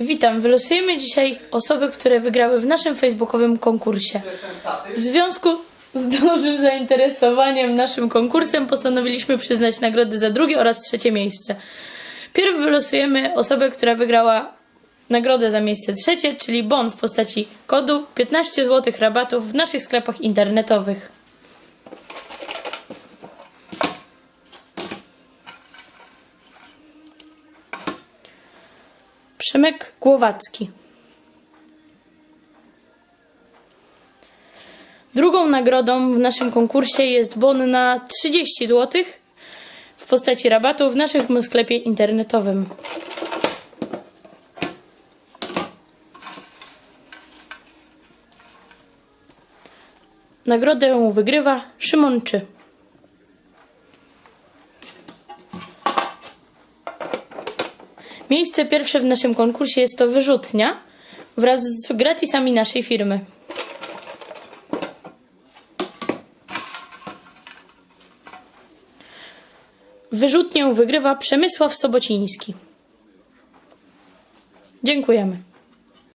Witam, wylosujemy dzisiaj osoby, które wygrały w naszym facebookowym konkursie. W związku z dużym zainteresowaniem naszym konkursem postanowiliśmy przyznać nagrody za drugie oraz trzecie miejsce. Pierw wylosujemy osobę, która wygrała nagrodę za miejsce trzecie, czyli bon w postaci kodu 15 zł rabatów w naszych sklepach internetowych. Przemek Głowacki. Drugą nagrodą w naszym konkursie jest bon na 30 zł w postaci rabatu w naszym sklepie internetowym. Nagrodę wygrywa Szymon Miejsce pierwsze w naszym konkursie jest to wyrzutnia wraz z gratisami naszej firmy. Wyrzutnię wygrywa Przemysław Sobociński. Dziękujemy.